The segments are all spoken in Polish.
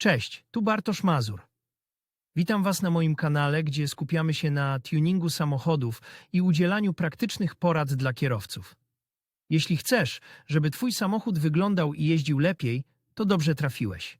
Cześć, tu Bartosz Mazur. Witam Was na moim kanale, gdzie skupiamy się na tuningu samochodów i udzielaniu praktycznych porad dla kierowców. Jeśli chcesz, żeby Twój samochód wyglądał i jeździł lepiej, to dobrze trafiłeś.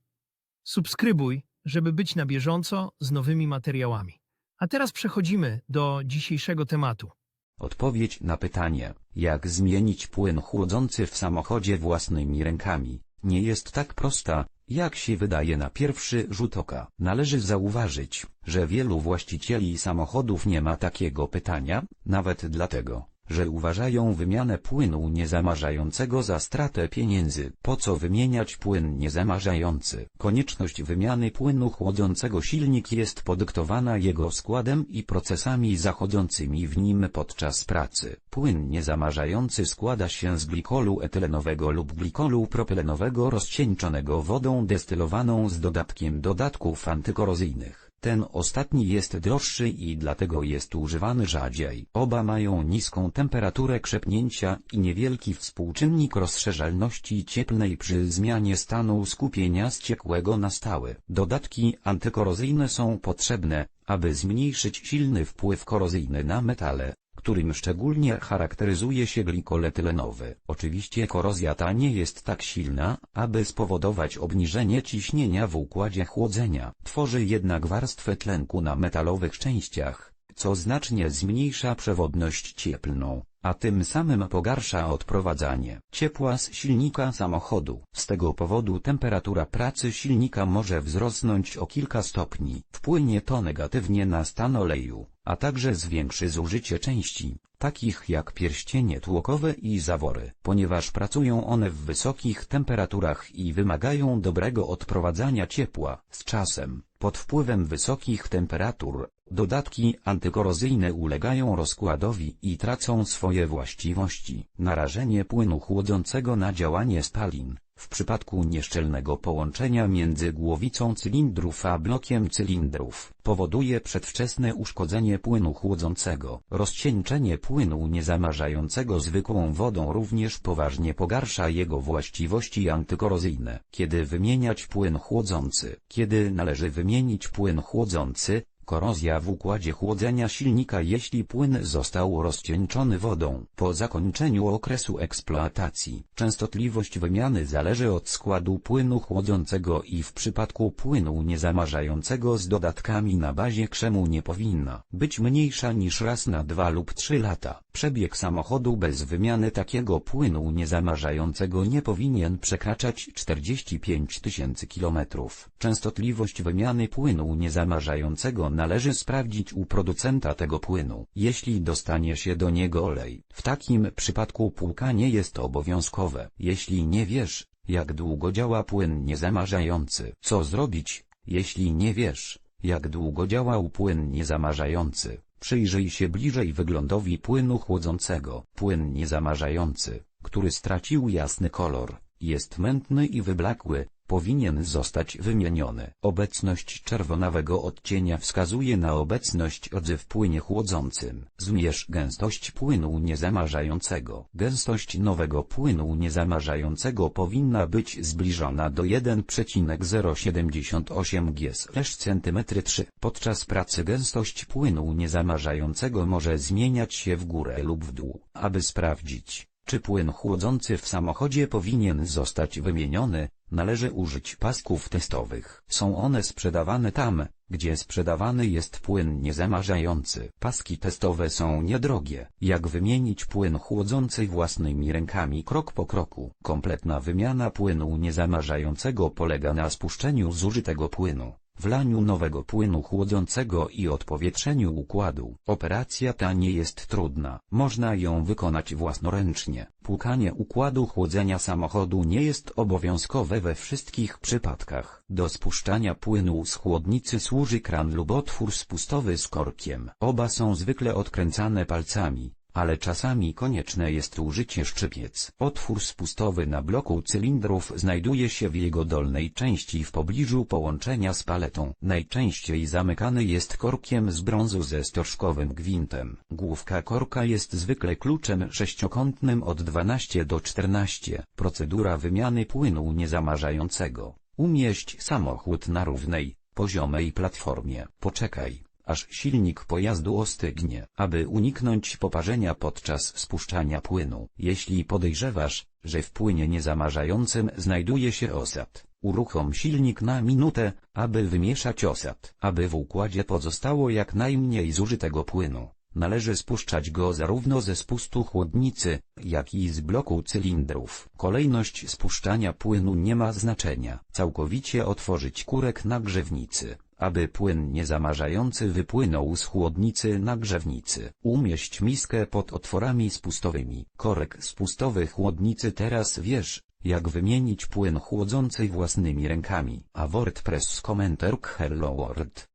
Subskrybuj, żeby być na bieżąco z nowymi materiałami. A teraz przechodzimy do dzisiejszego tematu. Odpowiedź na pytanie, jak zmienić płyn chłodzący w samochodzie własnymi rękami, nie jest tak prosta, jak się wydaje na pierwszy rzut oka. Należy zauważyć, że wielu właścicieli samochodów nie ma takiego pytania, nawet dlatego, że uważają wymianę płynu niezamarzającego za stratę pieniędzy. Po co wymieniać płyn niezamarzający? Konieczność wymiany płynu chłodzącego silnik jest podyktowana jego składem i procesami zachodzącymi w nim podczas pracy. Płyn niezamarzający składa się z glikolu etylenowego lub glikolu propylenowego rozcieńczonego wodą destylowaną z dodatkiem dodatków antykorozyjnych. Ten ostatni jest droższy i dlatego jest używany rzadziej. Oba mają niską temperaturę krzepnięcia i niewielki współczynnik rozszerzalności cieplnej przy zmianie stanu skupienia z ciekłego na stały. Dodatki antykorozyjne są potrzebne, aby zmniejszyć silny wpływ korozyjny na metale, którym szczególnie charakteryzuje się glikol etylenowy. Oczywiście korozja ta nie jest tak silna, aby spowodować obniżenie ciśnienia w układzie chłodzenia. Tworzy jednak warstwę tlenku na metalowych częściach, co znacznie zmniejsza przewodność cieplną, a tym samym pogarsza odprowadzanie ciepła z silnika samochodu. Z tego powodu temperatura pracy silnika może wzrosnąć o kilka stopni. Wpłynie to negatywnie na stan oleju, a także zwiększy zużycie części, takich jak pierścienie tłokowe i zawory, ponieważ pracują one w wysokich temperaturach i wymagają dobrego odprowadzania ciepła. Z czasem, pod wpływem wysokich temperatur, dodatki antykorozyjne ulegają rozkładowi i tracą swoje właściwości. Narażenie płynu chłodzącego na działanie spalin, w przypadku nieszczelnego połączenia między głowicą cylindrów a blokiem cylindrów, powoduje przedwczesne uszkodzenie płynu chłodzącego. Rozcieńczenie płynu niezamarzającego zwykłą wodą również poważnie pogarsza jego właściwości antykorozyjne. Kiedy wymieniać płyn chłodzący? Kiedy należy wymienić płyn chłodzący? Korozja w układzie chłodzenia silnika Jeśli płyn został rozcieńczony wodą po zakończeniu okresu eksploatacji, częstotliwość wymiany zależy od składu płynu chłodzącego i w przypadku płynu niezamarzającego z dodatkami na bazie krzemu nie powinna być mniejsza niż raz na dwa lub trzy lata. Przebieg samochodu bez wymiany takiego płynu niezamarzającego nie powinien przekraczać 45 tysięcy kilometrów. Częstotliwość wymiany płynu niezamarzającego należy sprawdzić u producenta tego płynu. Jeśli dostanie się do niego olej, w takim przypadku płukanie jest obowiązkowe. Jeśli nie wiesz, jak długo działa płyn niezamarzający, co zrobić, jeśli nie wiesz, jak długo działał płyn niezamarzający, przyjrzyj się bliżej wyglądowi płynu chłodzącego. Płyn niezamarzający, który stracił jasny kolor, jest mętny i wyblakły, powinien zostać wymieniony. Obecność czerwonawego odcienia wskazuje na obecność odzy w płynie chłodzącym. Zmierz gęstość płynu niezamarzającego. Gęstość nowego płynu niezamarzającego powinna być zbliżona do 1,078 g cm 3. Podczas pracy gęstość płynu niezamarzającego może zmieniać się w górę lub w dół. Aby sprawdzić, czy płyn chłodzący w samochodzie powinien zostać wymieniony, należy użyć pasków testowych. Są one sprzedawane tam, gdzie sprzedawany jest płyn niezamarzający. Paski testowe są niedrogie. Jak wymienić płyn chłodzący własnymi rękami krok po kroku? Kompletna wymiana płynu niezamarzającego polega na spuszczeniu zużytego płynu wlaniu nowego płynu chłodzącego i odpowietrzeniu układu. Operacja ta nie jest trudna, można ją wykonać własnoręcznie. Płukanie układu chłodzenia samochodu nie jest obowiązkowe we wszystkich przypadkach. Do spuszczania płynu z chłodnicy służy kran lub otwór spustowy z korkiem. Oba są zwykle odkręcane palcami ale czasami konieczne jest użycie szczypiec. Otwór spustowy na bloku cylindrów znajduje się w jego dolnej części w pobliżu połączenia z paletą. Najczęściej zamykany jest korkiem z brązu ze stożkowym gwintem. Główka korka jest zwykle kluczem sześciokątnym od 12 do 14. Procedura wymiany płynu niezamarzającego Umieść samochód na równej, poziomej platformie. Poczekaj, aż silnik pojazdu ostygnie, aby uniknąć poparzenia podczas spuszczania płynu. Jeśli podejrzewasz, że w płynie niezamarzającym znajduje się osad, uruchom silnik na minutę, aby wymieszać osad. Aby w układzie pozostało jak najmniej zużytego płynu, należy spuszczać go zarówno ze spustu chłodnicy, jak i z bloku cylindrów. Kolejność spuszczania płynu nie ma znaczenia. Całkowicie otworzyć kurek nagrzewnicy aby płyn niezamarzający wypłynął z chłodnicy nagrzewnicy. Umieść miskę pod otworami spustowymi. Korek spustowy chłodnicy teraz wiesz, jak wymienić płyn chłodzący własnymi rękami. A WordPress komentarz Hello World.